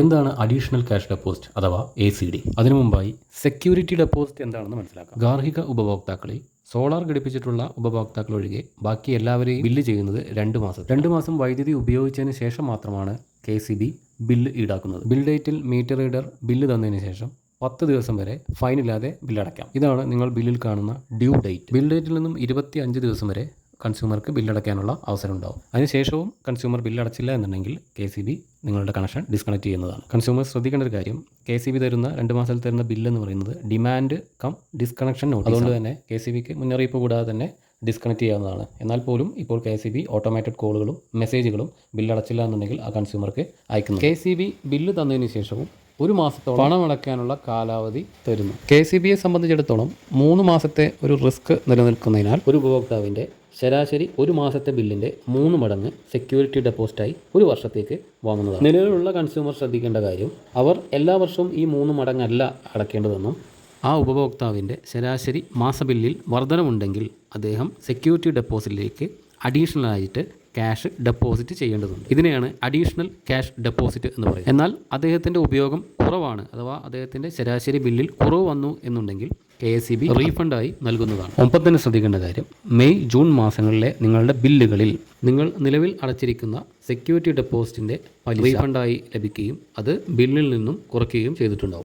എന്താണ് additional cash deposit അഥവാ A C D അതിനു മുമ്പായി സെക്യൂരിറ്റി ഡെപ്പോസിറ്റ് എന്താണെന്ന് മനസ്സിലാക്കാം. ഗാർഹിക ഉപഭോക്താക്കളെ സോളാർ ഘടിപ്പിച്ചിട്ടുള്ള ഉപഭോക്താക്കൾ ഒഴികെ ബാക്കി എല്ലാവരെയും ബില്ല് ചെയ്യുന്നത് രണ്ട് മാസം രണ്ട് മാസം വൈദ്യുതി ഉപയോഗിച്ചതിന് ശേഷം മാത്രമാണ് കെ സി ബി ബില്ല് ഈടാക്കുന്നത്. ബിൽ ഡേറ്റിൽ മീറ്റർ റീഡർ ബില്ല് തന്നതിന് ശേഷം പത്ത് ദിവസം വരെ ഫൈൻ ഇല്ലാതെ ബില്ലടയ്ക്കാം ഇതാണ് നിങ്ങൾ ബില്ലിൽ കാണുന്ന ഡ്യൂ ഡേറ്റ് ബിൽ ഡേറ്റിൽ നിന്നും ഇരുപത്തി അഞ്ച് ദിവസം വരെ കൺസ്യൂമർക്ക് ബില്ലടയ്ക്കാനുള്ള അവസരം ഉണ്ടാവും. അതിനുശേഷവും കൺസ്യൂമർ ബില്ലടച്ചില്ല എന്നുണ്ടെങ്കിൽ കെ സി ബി നിങ്ങളുടെ കണക്ഷൻ ഡിസ്കണക്ട് ചെയ്യുന്നതാണ്. കൺസ്യൂമർ ശ്രദ്ധിക്കേണ്ട ഒരു കാര്യം കെ സി ബി തരുന്ന രണ്ട് മാസത്തിൽ തരുന്ന ബില്ല് എന്ന് പറയുന്നത് ഡിമാൻഡ് കം ഡിസ്കണക്ഷൻ നോട്ട് അതുകൊണ്ട് തന്നെ കെ സി ബിക്ക് മുന്നറിയിപ്പ് കൂടാതെ തന്നെ ഡിസ്കണക്ട് ചെയ്യാവുന്നതാണ്. എന്നാൽ പോലും ഇപ്പോൾ കെ സി ബി ഓട്ടോമാറ്റഡ് കോളുകളും മെസ്സേജുകളും ബില്ലടച്ചില്ല എന്നുണ്ടെങ്കിൽ ആ കൺസ്യൂമർക്ക് അയക്കുന്നു. കെ സി ബി ബില്ല് തന്നതിന് ശേഷവും ഒരു മാസത്തോളം പണമടയ്ക്കാനുള്ള കാലാവധി തരുന്നു. കെ സി ബിയെ സംബന്ധിച്ചിടത്തോളം മൂന്ന് മാസത്തെ ഒരു റിസ്ക് നിലനിൽക്കുന്നതിനാൽ ഒരു ഉപഭോക്താവിന്റെ ശരാശരി ഒരു മാസത്തെ ബില്ലിന്റെ മൂന്ന് മടങ്ങ് സെക്യൂരിറ്റി ഡെപ്പോസിറ്റായി ഒരു വർഷത്തേക്ക് വാങ്ങുന്നതാണ്. നിലവിലുള്ള കൺസ്യൂമർ ശ്രദ്ധിക്കേണ്ട കാര്യം അവർ എല്ലാ വർഷവും ഈ മൂന്ന് മടങ്ങല്ല അടക്കേണ്ടതെന്നും ആ ഉപഭോക്താവിന്റെ ശരാശരി മാസ ബില്ലിൽ വർധനമുണ്ടെങ്കിൽ അദ്ദേഹം സെക്യൂരിറ്റി ഡെപ്പോസിറ്റിലേക്ക് അഡീഷണൽ ആയിട്ട് ക്യാഷ് ഡെപ്പോസിറ്റ് ചെയ്യേണ്ടതുണ്ട്. ഇതിനെയാണ് അഡീഷണൽ ക്യാഷ് ഡെപ്പോസിറ്റ് എന്ന് പറയുന്നത്. എന്നാൽ അദ്ദേഹത്തിന്റെ ഉപയോഗം കുറവാണ് അഥവാ അദ്ദേഹത്തിന്റെ ശരാശരി ബില്ലിൽ കുറവ് വന്നു എന്നുണ്ടെങ്കിൽ കെ എസ് സി ബി റീഫണ്ടായി നൽകുന്നതാണ്. ഒപ്പം തന്നെ ശ്രദ്ധിക്കേണ്ട കാര്യം മെയ് ജൂൺ മാസങ്ങളിലെ നിങ്ങളുടെ ബില്ലുകളിൽ നിങ്ങൾ നിലവിൽ അടച്ചിരിക്കുന്ന സെക്യൂരിറ്റി ഡെപ്പോസിറ്റിന്റെ റീഫണ്ടായി ലഭിക്കുകയും അത് ബില്ലിൽ നിന്നും കുറയ്ക്കുകയും ചെയ്തിട്ടുണ്ടാവും.